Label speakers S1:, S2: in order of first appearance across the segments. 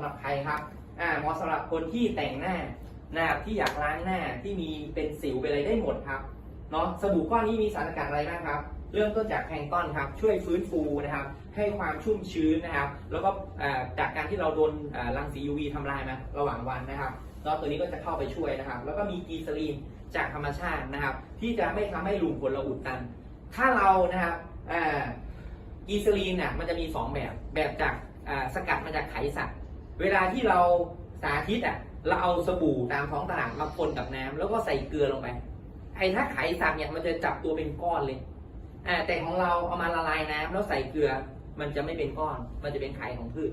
S1: หรับใครครับอ่าเหมาะสำหรับคนที่แต่งหน้านะครับที่อยากล้างหน้าที่มีเป็นสิวเป็นอะไรได้หมดครับเนาะสบู่ก้อนนี้มีสารสกัดอะไรบ้างครับ เริ่มต้นจากแพลงต้นครับ ช่วยฟื้นฟูนะครับ ให้ความชุ่มชื้นนะครับ แล้วก็จากการที่เราโดนรังสี UV ทำลายมาระหว่างวันนะครับแล้วตัวนี้ก็จะเข้าไปช่วยนะครับ แล้วก็มีกีซาลีนจากธรรมชาตินะครับ ที่จะไม่ทำให้รูขุมขนเราอุดตัน ถ้าเรานะครับอ่ากีซาลีนน่ะมันจะมี 2 แบบแบบจากสกัดมาจากไขสัตว์ เวลาที่เราสาธิตอะเราเอาสบู่ตามท้องตลาดมาคนกับน้ำแล้วก็ใส่เกลือลงไป ไอ้ถ้าไขสัตว์เนี่ยมันจะจับตัวเป็นก้อนเลยอ่าแต่ของเราเอามาละลายน้ำแล้วใส่เกลือมันจะไม่เป็นก้อน มันจะเป็นไขของพืช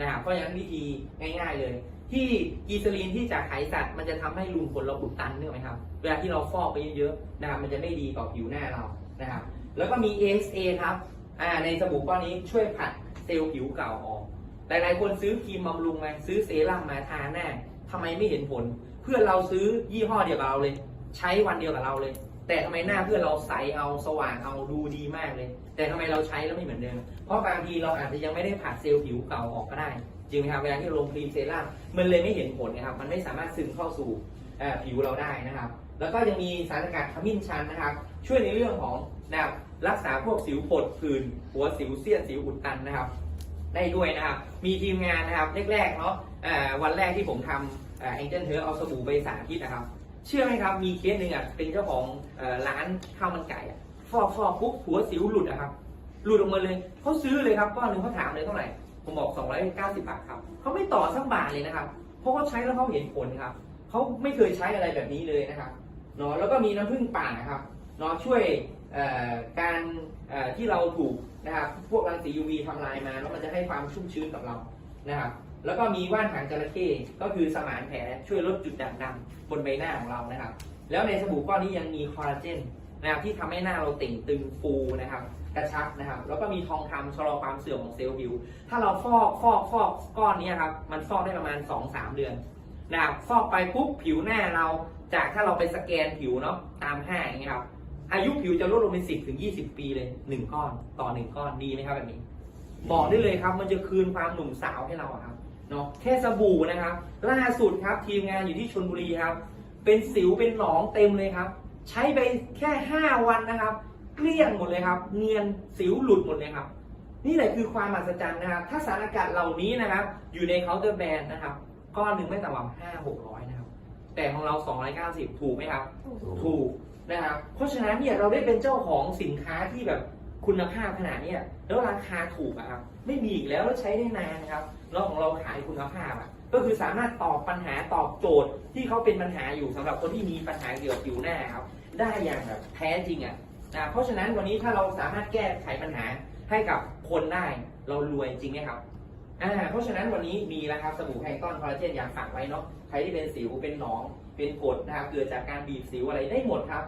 S1: นะครับเพราะฉะนั้นวิธีง่าย ๆเลย ที่กีซาลีนที่จากไขสัตว์มันจะทำให้รูขุมขนเราอุดตันเนกอไหมครับ เวลาที่เราฟอกไปเยอะๆนะครับมันจะไม่ดีต่อผิวหน้าเรานะครับ แล้วก็มี AXA ครับอ่าในสบู่ก้อนนี้ช่วยผัดเซลล์ผิวเก่าออก หลายๆคนซื้อครีมบำรุงมาซื้อเซรั่มมาทาหน้าทำไมไม่เห็นผล เพื่อนเราซื้อยี่ห้อเดียวกับเราเลย ใช้วันเดียวกับเราเลย แต่ทำไมหน้าเพื่อนเราใสเอาสว่างเอาดูดีมากเลย แต่ทำไมเราใช้แล้วไม่เหมือนเดิม เพราะบางทีเราอาจจะยังไม่ได้ผัดเซลล์ผิวเก่าออกก็ได้จริงไหมครับเวลาที่ลงครีมเซรั่มมันเลยไม่เห็นผลนะครับ มันไม่สามารถซึมเข้าสู่ผิวเราได้นะครับ แล้วก็ยังมีสารสกัดขมิ้นชันนะครับ ช่วยในเรื่องของนะครับรักษาพวกสิวผดผื่นหัวสิวเสี้ยนสิวอุดตันนะครับ ได้ด้วยนะครับ มีทีมงานนะครับแรกๆเนาะวันแรกที่ผมทำเอ็งเจิลเทอเอาสบู่ไปสาธิตนะครับ เชื่อไหมครับมีเคสหนึ่งอะเป็นเจ้าของร้านข้าวมันไก่ฟอกฟอกปุ๊บหัวสิวหลุดอะครับหลุดออกมาเลยเขาซื้อเลยครับก้อนหนึ่งเขาถามเลยเท่าไหร่ผมบอก 290 บาทครับเขาไม่ต่อสักบาทเลยนะครับ เพราะเขาใช้แล้วเขาเห็นผลครับเขาไม่เคยใช้อะไรแบบนี้เลยนะครับเนาะแล้วก็มีน้ำผึ้งป่าครับ เนาะช่วยการที่เราถูกนะครับพวกรังสี UV ทำลายมาแล้วมันจะให้ความชุ่มชื้นกับเรานะครับแล้วก็มีว่านหางจระเข้ก็คือสมานแผลช่วยลดจุดด่างดำบนใบหน้าของเรานะครับ แล้วในสบู่ก้อนนี้ยังมีคอลลาเจนนะครับที่ทำให้หน้าเราเต่งตึงฟูนะครับ กระชับนะครับ แล้วก็มีทองคำชะลอความเสื่อมของเซลล์ผิว ถ้าเราฟอกฟอกฟอกก้อนนี้ครับมันฟอกได้ประมาณ 2-3 เดือนนะครับฟอกไปปุ๊บผิวหน้าเราจากถ้าเราไปสแกนผิวเนาะตามห้างอย่างเงี้ยครับ อายุผิวจะลดลงเป็น10ถึง20ปีเลยหนึ่งก้อนต่อหนึ่งก้อนดีไหมครับแบบนี้ บอกได้เลยครับ มันจะคืนความหนุ่มสาวให้เราครับเนาะแค่สบู่นะครับ ล่าสุดครับทีมงานอยู่ที่ชลบุรีครับ เป็นสิวเป็นหนองเต็มเลยครับ ใช้ไปแค่5วันนะครับ เกลี้ยงหมดเลยครับ เนียนสิวหลุดหมดเลยครับ นี่แหละคือความมหัศจรรย์นะครับ ถ้าสารอากาศเหล่านี้นะครับ อยู่ในเคาน์เตอร์แบรนด์นะครับ ก้อนหนึ่งไม่ต่ำกว่าห้าหกร้อยนะครับ แต่ของเรา 290 ถูกไหมครับ ถูกนะครับ เพราะฉะนั้นเนี่ยเราได้เป็นเจ้าของสินค้าที่แบบคุณภาพขนาดเนี้ยแล้วราคาถูกอะครับ ไม่มีอีกแล้วแล้วใช้ได้นานนะครับแล้วของเราขายคุณภาพอะก็คือสามารถตอบปัญหาตอบโจทย์ที่เขาเป็นปัญหาอยู่สำหรับคนที่มีปัญหาเกี่ยวกับผิวหน้าครับ ได้อย่างแบบแท้จริงอะนะเพราะฉะนั้นวันนี้ถ้าเราสามารถแก้ไขปัญหาให้กับคนได้ เรารวยจริงไหมครับ อ่าเพราะฉะนั้นวันนี้มีแล้วครับสบู่ไฮต้อนคอลลาเจนอยากฝากไว้เนาะใครที่เป็นสิวเป็นหนองเป็นกรดนะครับเกิดจากการบีบสิวอะไรได้หมดครับ